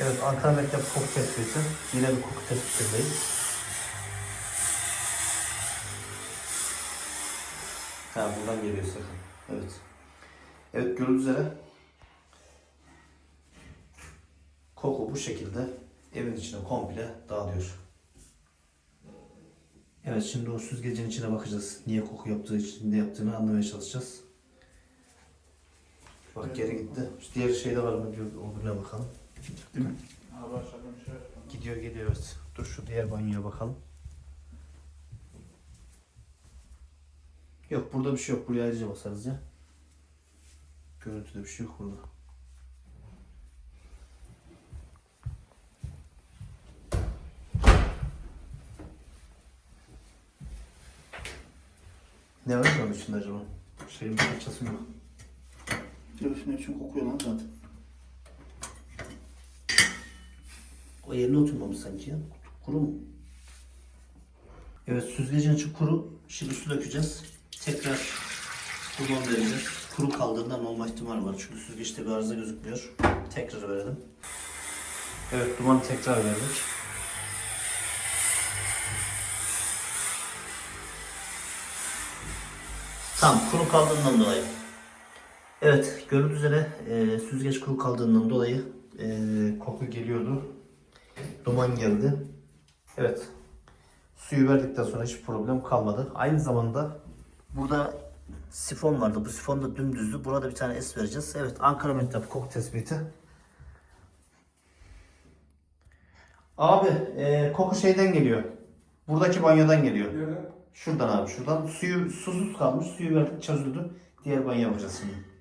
Evet Ankara Mektep koku tespiti. Yine bir koku tespitindeyiz. Ha buradan geliyor sakın. Evet. Evet gördüğünüz üzere koku bu şekilde evin içine komple dağılıyor. Evet şimdi o süzgecin içine bakacağız. Niye koku yaptığı için ne yaptığını anlamaya çalışacağız. Bak geri gitti. Şu diğer şeyde var mı? Bir öbürüne bakalım. Değil mi? Ha başladım şey yapma. Gidiyor gidiyor evet. Dur şu diğer banyoya bakalım. Yok burada bir şey yok. Buraya ayrıca basarız ya. Görüntüde bir şey yok burada. Ne var ki onun içinde acaba? Şeyin bir parçası mı yok? Göğsün ne biçim kokuyor lan zaten. Yerine oturmamış sanki ya. Kuru mu? Evet süzgecin içi kuru. Şimdi su dökeceğiz. Tekrar duman vereceğiz. Kuru kaldığından olma ihtimali var. Çünkü süzgeçte bir arıza gözükmüyor. Tekrar verelim. Evet dumanı tekrar verdik. Tamam kuru kaldığından dolayı. Evet gördüğünüz üzere e, süzgeç kuru kaldığından dolayı e, koku geliyordu. Duman geldi. Evet. Suyu verdikten sonra hiç problem kalmadı. Aynı zamanda burada sifon vardı. Bu sifon da dümdüzdü. Burada bir tane es vereceğiz. Evet Ankara Mektep koku tespiti. Abi e, koku şeyden geliyor. Buradaki banyodan geliyor. Şuradan abi şuradan. Suyu susuz kalmış. Suyu verdik çözüldü. Diğer banyo yapacağız şimdi.